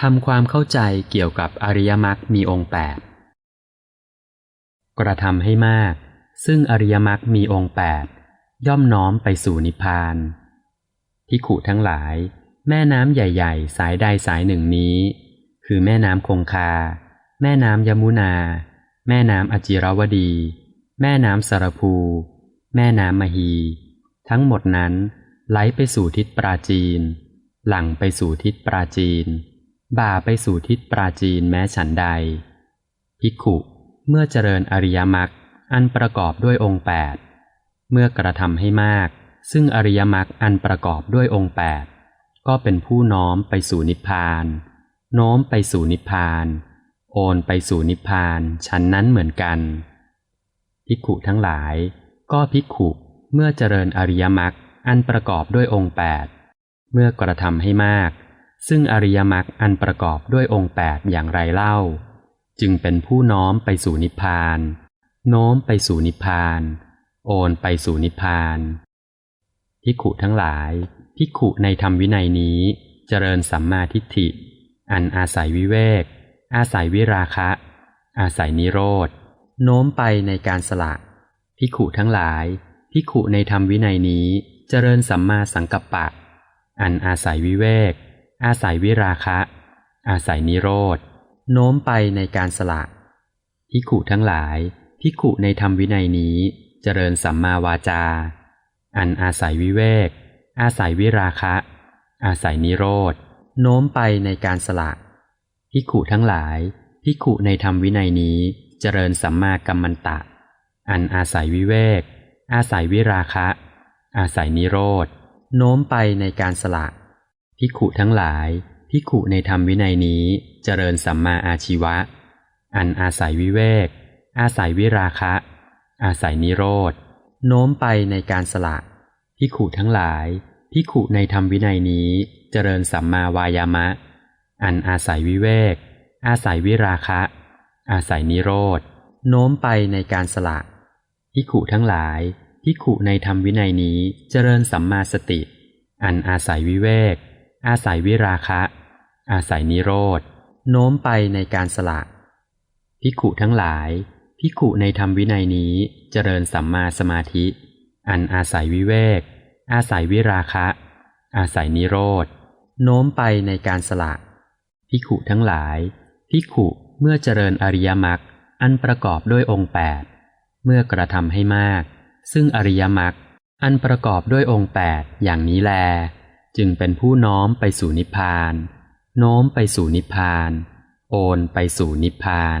ทำความเข้าใจเกี่ยวกับอริยมรรคมีองค์แปดกระทำให้มาก ซึ่งอริยมรรคมีองค์แปดย่อมน้อมไปสู่นิพพานพิขุทั้งหลาย แม่น้ำใหญ่ ๆ สายใดสายหนึ่งนี้ คือแม่น้ำคงคา แม่น้ำยมุนา แม่น้ำอจิรวดี แม่น้ำสารภู แม่น้ำมหี ทั้งหมดนั้นไหลไปสู่ทิศปราจีน หลั่งไปสู่ทิศปราจีน บ่าไปสู่ทิศปราจีนแม้ฉันใด ภิกขุเมื่อเจริญอริยมรรคอันประกอบด้วยองค์แปดเมื่อกระทำให้มาก ซึ่งอริยมรรคอันประกอบด้วยองค์แปดก็เป็นผู้น้อมไปสู่นิพพาน โน้มไปสู่นิพพาน โอนไปสู่นิพพานชั้นนั้นเหมือนกัน ภิกขุทั้งหลาย ก็ภิกขุเมื่อเจริญอริยมรรคอันประกอบด้วยองค์แปดเมื่อกระทำให้มาก ซึ่งอริยมรรคอันประกอบด้วยองค์แปดอย่างไรเล่า จึงเป็นผู้น้อมไปสู่นิพพาน โน้มไปสู่นิพพาน โอนไปสู่นิพพานภิขุทั้งหลายภิขุในธรรมวินัยนี้เจริญสัมมาทิฏฐิ อันอาศัยวิเวก อาศัยวิราคะ อาศัยนิโรธ โน้มไปในการสละภิขุทั้งหลายภิขุในธรรมวินัยนี้เจริญสัมมาสังกัปปะ อันอาศัยวิเวก อาศัยวิราคะ อาศัยนิโรธ โน้มไปในการสละภิขุทั้งหลายภิขุในธรรมวินัยนี้เจริญสัมมาวาจา อันอาศัยวิเวก อาศัยวิราคะ อาศัยนิโรธ โน้มไปในการสละภิขุทั้งหลายภิขุในธรรมวินัยนี้เจริญสัมมากัมมันตะ อันอาศัยวิเวก อาศัยวิราคะ อาศัยนิโรธ โน้มไปในการสละ ภิกขุทั้งหลาย ภิกขุในธรรมวินัยนี้เจริญสัมมาอาชีวะ อันอาศัยวิเวก อาศัยวิราคะ อาศัยนิโรธ โน้มไปในการสละ ภิกขุทั้งหลาย ภิกขุในธรรมวินัยนี้เจริญสัมมาวายามะ อันอาศัยวิเวก อาศัยวิราคะ อาศัยนิโรธ โน้มไปในการสละภิกขุทั้งหลายภิกขุในธรรมวินัยนี้เจริญสัมมาสติ อันอาศัยวิเวก อาศัยวิราคะ อาศัยนิโรธ โน้มไปในการสละภิกขุทั้งหลายภิกขุในธรรมวินัยนี้เจริญสัมมาสมาธิ อันอาศัยวิเวก อาศัยวิราคะ อาศัยนิโรธ โน้มไปในการสละภิกขุทั้งหลายภิกขุเมื่อเจริญอริยมรรคอันประกอบด้วยองค์แปดเมื่อกระทำให้มาก ซึ่งอริยมรรคอันประกอบด้วยองค์แปดอย่างนี้แล จึงเป็นผู้น้อมไปสู่นิพพาน โน้มไปสู่นิพพาน โอนไปสู่นิพพาน